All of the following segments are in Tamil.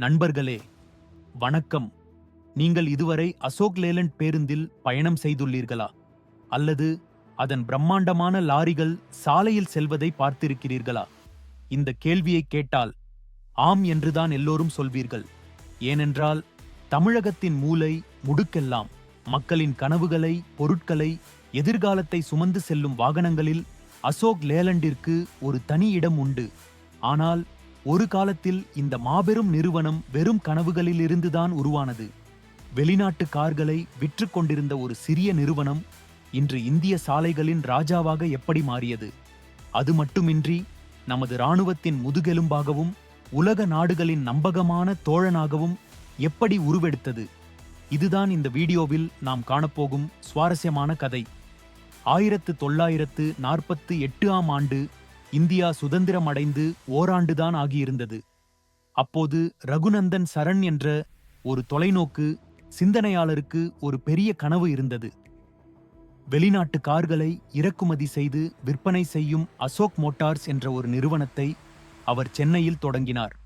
நண்பர்களே வணக்கம். நீங்கள் இதுவரை அசோக் லேலண்ட் பேருந்தில் பயணம் செய்துள்ளீர்களா? அல்லது அதன் பிரம்மாண்டமான லாரிகள் சாலையில் செல்வதை பார்த்திருக்கிறீர்களா? இந்த கேள்வியை கேட்டால் ஆம் என்றுதான் எல்லோரும் சொல்வீர்கள். ஏனென்றால் தமிழகத்தின் மூலை முடுக்கெல்லாம் மக்களின் கனவுகளை பொருட்களை எதிர்காலத்தை சுமந்து செல்லும் வாகனங்களில் அசோக் லேலண்டிற்கு ஒரு தனி இடம் உண்டு. ஆனால் ஒரு காலத்தில் இந்த மாபெரும் நிறுவனம் வெறும் கனவுகளிலிருந்துதான் உருவானது. வெளிநாட்டு கார்களை விற்று கொண்டிருந்த ஒரு சிறிய நிறுவனம் இன்று இந்திய சாலைகளின் ராஜாவாக எப்படி மாறியது? அது மட்டுமின்றி நமது இராணுவத்தின் முதுகெலும்பாகவும் உலக நாடுகளின் நம்பகமான தோழனாகவும் எப்படி உருவெடுத்தது? இதுதான் இந்த வீடியோவில் நாம் காணப்போகும் சுவாரஸ்யமான கதை. ஆயிரத்து தொள்ளாயிரத்து நாற்பத்து எட்டு ஆம் ஆண்டு இந்தியா சுதந்திரம் அடைந்து ஓராண்டுதான் ஆகியிருந்தது. அப்போது ரகுநந்தன் சரண் என்ற ஒரு தொலைநோக்கு சிந்தனையாளருக்கு ஒரு பெரிய கனவு இருந்தது. வெளிநாட்டு கார்களை இறக்குமதி செய்து விற்பனை செய்யும் அசோக் மோட்டார்ஸ் என்ற ஒரு நிறுவனத்தை அவர் சென்னையில் தொடங்கினார்.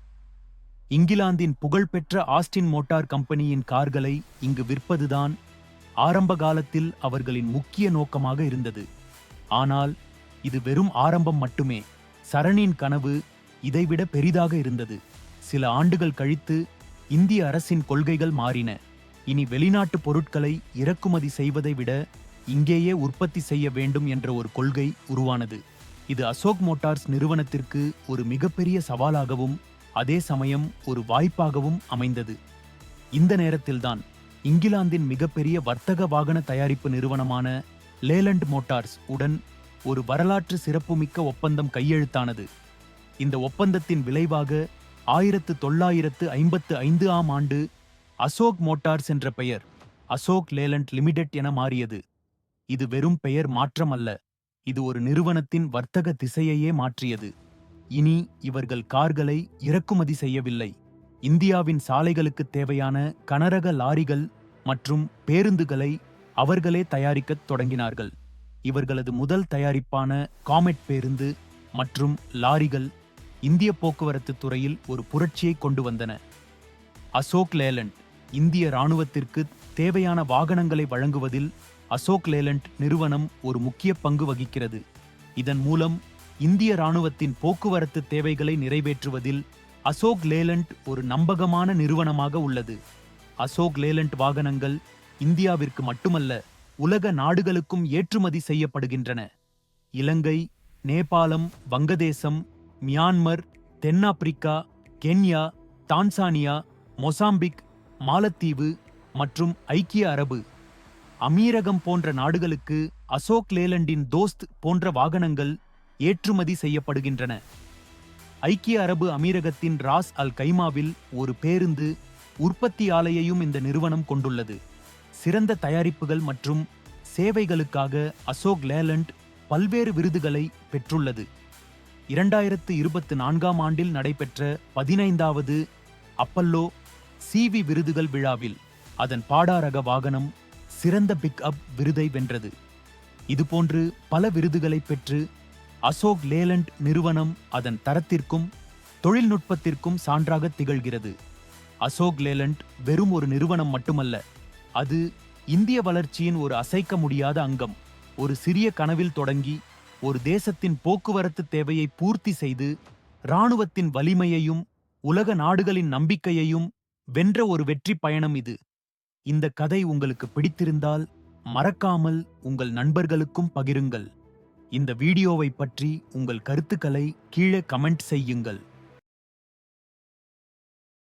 இங்கிலாந்தின் புகழ்பெற்ற ஆஸ்டின் மோட்டார் கம்பெனியின் கார்களை இங்கு விற்பதுதான் ஆரம்ப காலத்தில் அவர்களின் முக்கிய நோக்கமாக இருந்தது. ஆனால் இது வெறும் ஆரம்பம் மட்டுமே. சரணின் கனவு இதைவிட பெரிதாக இருந்தது. சில ஆண்டுகள் கழித்து இந்திய அரசின் கொள்கைகள் மாறின. இனி வெளிநாட்டு பொருட்களை இறக்குமதி செய்வதை விட இங்கேயே உற்பத்தி செய்ய வேண்டும் என்ற ஒரு கொள்கை உருவானது. இது அசோக் மோட்டார்ஸ் நிறுவனத்திற்கு ஒரு மிகப்பெரிய சவாலாகவும் அதே சமயம் ஒரு வாய்ப்பாகவும் அமைந்தது. இந்த நேரத்தில்தான் இங்கிலாந்தின் மிகப்பெரிய வர்த்தக வாகன தயாரிப்பு நிறுவனமான லேலண்ட் மோட்டார்ஸ் உடன் ஒரு வரலாற்று சிறப்புமிக்க ஒப்பந்தம் கையெழுத்தானது. இந்த ஒப்பந்தத்தின் விளைவாக ஆயிரத்து தொள்ளாயிரத்து ஐம்பத்து ஐந்து ஆம் ஆண்டு அசோக் மோட்டார்ஸ் என்ற பெயர் அசோக் லேலண்ட் லிமிடெட் என மாறியது. இது வெறும் பெயர் மாற்றம் அல்ல இது ஒரு நிறுவனத்தின் வர்த்தக திசையையே மாற்றியது. இனி இவர்கள் கார்களை இறக்குமதி செய்யவில்லை. இந்தியாவின் சாலைகளுக்கு தேவையான கனரக லாரிகள் மற்றும் பேருந்துகளை அவர்களே தயாரிக்கத் தொடங்கினார்கள். இவர்களது முதல் தயாரிப்பான காமெட் பேருந்து மற்றும் லாரிகள் இந்திய போக்குவரத்து துறையில் ஒரு புரட்சியை கொண்டு வந்தன. அசோக் லேலண்ட் இந்திய இராணுவத்திற்கு தேவையான வாகனங்களை வழங்குவதில் அசோக் லேலண்ட் நிறுவனம் ஒரு முக்கிய பங்கு வகிக்கிறது. இதன் மூலம் இந்திய இராணுவத்தின் போக்குவரத்து தேவைகளை நிறைவேற்றுவதில் அசோக் லேலண்ட் ஒரு நம்பகமான நிறுவனமாக உள்ளது. அசோக் லேலண்ட் வாகனங்கள் இந்தியாவிற்கு மட்டுமல்ல உலக நாடுகளுக்கும் ஏற்றுமதி செய்யப்படுகின்றன. இலங்கை நேபாளம் வங்கதேசம் மியான்மர் தென்னாப்பிரிக்கா கென்யா தான்சானியா மொசாம்பிக் மாலத்தீவு மற்றும் ஐக்கிய அரபு. அமீரகம் போன்ற நாடுகளுக்கு அசோக் லேலண்டின் தோஸ்த் போன்ற வாகனங்கள் ஏற்றுமதி செய்யப்படுகின்றன. ஐக்கிய அரபு அமீரகத்தின் ராஸ் அல் கைமாவில் ஒரு பேருந்து உற்பத்தி ஆலையையும் இந்த நிறுவனம் கொண்டுள்ளது. சிறந்த தயாரிப்புகள் மற்றும் சேவைகளுக்காக அசோக் லேலண்ட் பல்வேறு விருதுகளை பெற்றுள்ளது. இரண்டாயிரத்து இருபத்து நான்காம் ஆண்டில் நடைபெற்ற பதினைந்தாவது அப்பல்லோ சிவி விருதுகள் விழாவில் அதன் பாடாரக வாகனம் சிறந்த பிக் அப் விருதை வென்றது. இதுபோன்று பல விருதுகளை பெற்று அசோக் லேலண்ட் நிறுவனம் அதன் தரத்திற்கும் தொழில்நுட்பத்திற்கும் சான்றாக திகழ்கிறது. அசோக் லேலண்ட் வெறும் ஒரு நிறுவனம் மட்டுமல்ல அது இந்திய வளர்ச்சியின் ஒரு அசைக்க முடியாத அங்கம். ஒரு சிறிய கனவில் தொடங்கி ஒரு தேசத்தின் போக்குவரத்து தேவையை பூர்த்தி செய்து இராணுவத்தின் வலிமையையும் உலக நாடுகளின் நம்பிக்கையையும் வென்ற ஒரு வெற்றி பயணம் இது. இந்த கதை உங்களுக்கு பிடித்திருந்தால் மறக்காமல் உங்கள் நண்பர்களுக்கும் பகிருங்கள். இந்த வீடியோவை பற்றி உங்கள் கருத்துக்களை கீழே கமெண்ட் செய்யுங்கள்.